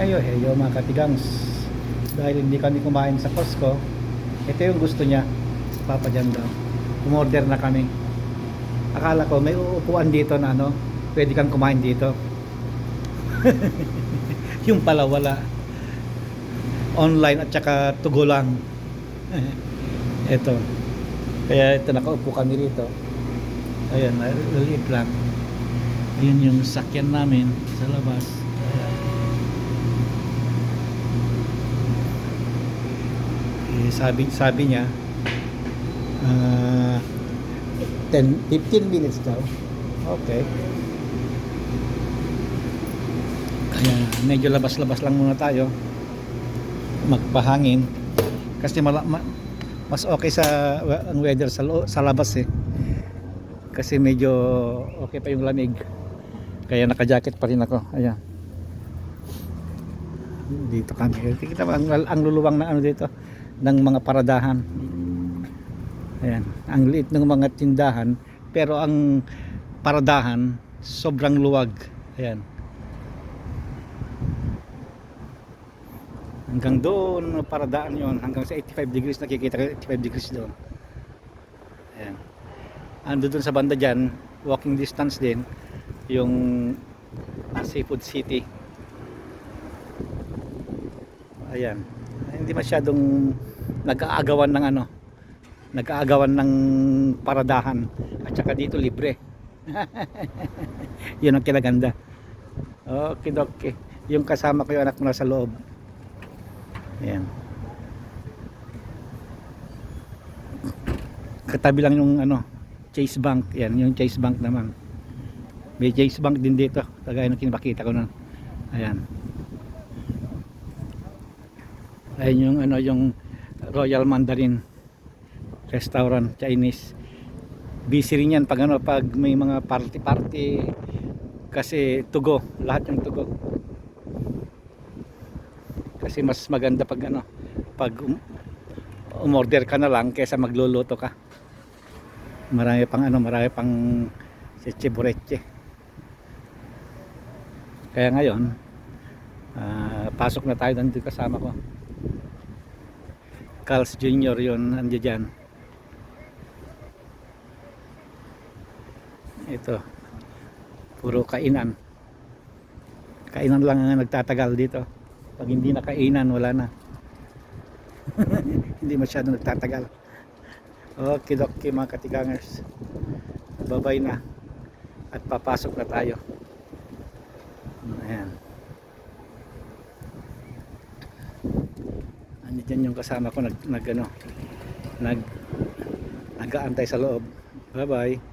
Heyo heyo mga katigangs. Dahil hindi kami kumain sa Costco, ito yung gusto niya. Si Papa John daw. Umorder na kami. Akala ko may uupuan dito na ano, pwede kang kumain dito. yung pala wala. Online at saka tugo lang. ito. Kaya ito nakaupo kami rito. Ayan, maliit lang. Ayun yung sakyan namin sa labas. Ayan. Eh, sabi sabi niya ah 10 15 minutes daw. Okay. Kaya medyo labas-labas lang muna tayo. Magpahangin kasi mala, ma- mas okay sa ang weather sa sa labas eh. Kasi medyo okay pa yung lamig. Kaya naka-jacket pa rin ako. Ayan. Dito kami. Kita mo ang, ang luluwang na ano dito ng mga paradahan. Ayan. Ang liit ng mga tindahan pero ang paradahan sobrang luwag. Ayan. Hanggang doon paradaan yon hanggang sa 85 degrees nakikita ko 85 degrees doon. Ayan. Ando doon sa banda dyan, walking distance din yung ah, Seafood City. Ayan. Hindi masyadong nag-aagawan ng ano, nag-aagawan ng paradahan at saka dito libre. Yun ang kinaganda. Okay, okay. Yung kasama ko yung anak mo nasa loob. Ayan. Katabi lang yung ano, Chase Bank. Yan, yung Chase Bank naman. May Chase Bank din dito. Kagaya ng kinakita ko nun. Ayan. Ayan yung ano yung Royal Mandarin restaurant Chinese. Busy rin yan pag ano pag may mga party-party kasi tugo, lahat yung tugo. Kasi mas maganda pag ano pag um, umorder ka na lang kaysa magluluto ka. Marami pang ano, marami pang seche bureche. Kaya ngayon, ah, pasok na tayo nandito kasama ko. Carl's Jr. yun, nandiyan dyan. Ito, puro kainan. Kainan lang ang nagtatagal dito. Pag hindi na kainan, wala na. hindi masyado nagtatagal. Okay, okay mga katigangers. Babay na. At papasok na tayo. Ayan. Andiyan yung kasama ko nag, nag ano, nag nag-aantay sa loob. Bye bye.